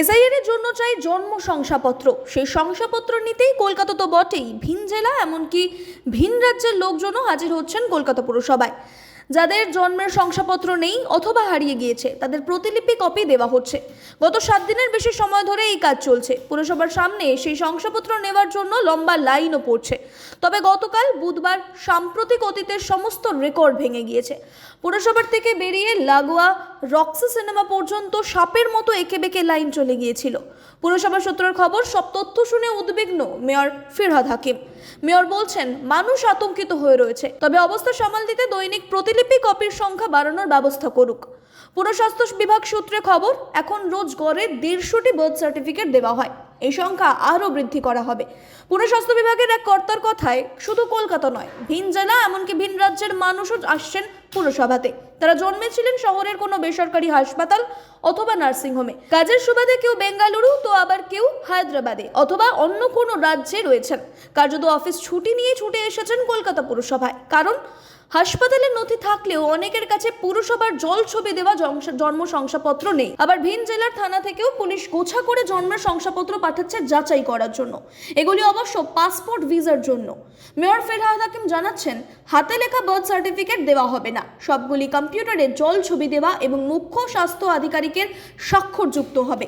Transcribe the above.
SIR জন্য চাই জন্ম শংসাপত্র। সেই শংসাপত্র নিতেই কলকাতা তো বটেই। ভিন জেলা, এমনকি ভিন রাজ্যের লোকজনও হাজির হচ্ছেন কলকাতা পুরসভায়। যাদের জন্মের শংসাপত্র নেই অথবা হারিয়ে গিয়েছে, তাদের প্রতিলিপি কপি দেওয়া হচ্ছে। গত সাত দিনের বেশি সময় ধরে এই কাজ চলছে। পুরসভার সামনে সেই শংসাপত্র নেওয়ার জন্য লম্বা লাইনও পড়ছে। তবে গতকাল বুধবার সাম্প্রতিক অতীতের সমস্ত রেকর্ড ভেঙে গিয়েছে। পুরসভার থেকে বেরিয়ে লাগোয়া রক্সি সিনেমা পর্যন্ত সাপের মতো এঁকে বেঁকে লাইন চলে গিয়েছিল। পুরসভা সূত্রের খবর, সব তথ্য শুনে উদ্বিগ্ন মেয়র ফিরহাদ হাকিম। মেয়র বলছেন, মানুষ আতঙ্কিত হয়ে রয়েছে। তবে অবস্থা সামাল দিতে দৈনিক প্রতিলিপি কপির সংখ্যা বাড়ানোর ব্যবস্থা করুক। পুরস্বাস্থ্য বিভাগ সূত্রে খবর, এখন রোজ গড়ে দেড়শোটি বার্থ সার্টিফিকেট দেওয়া হয়। এই সংখ্যা আরও বৃদ্ধি করা হবে। পুরস্বাস্থ্য বিভাগের এক কর্তার কথায়, শুধু কলকাতা নয়, ভিন জেলা এমনকি ভিন রাজ্যের মানুষও আসছেন পুরসভাতে। তারা জন্মেছিলেন শহরের কোনো বেসরকারি হাসপাতাল অথবা নার্সিংহোমে কাজের সুবাদে কেউ বেঙ্গালুরু, তো আবার কেউ হায়দ্রাবাদে অথবা অন্য কোনো রাজ্যে রয়েছেন। কার্যত অফিস ছুটি নিয়ে ছুটে এসেছেন কলকাতা পুরসভায়। কারণ, হাসপাতালের নথি থাকলেও অনেকের কাছে পুরসভার জল ছবি দেওয়া জন্ম শংসাপত্র নেই। আবার ভিন জেলার থানা থেকেও পুলিশ গোছা করে জন্মের শংসাপত্র পাঠাচ্ছে যাচাই করার জন্য। এগুলি অবশ্য পাসপোর্ট ভিসার জন্য। মেয়র ফেরহাদ হাকিম জানাচ্ছেন, হাতে লেখা বার্থ সার্টিফিকেট দেওয়া হবে না। সবগুলি কম্পিউটারে জল ছবি দেওয়া এবং মুখ্য স্বাস্থ্য আধিকারিকের স্বাক্ষরযুক্ত হবে।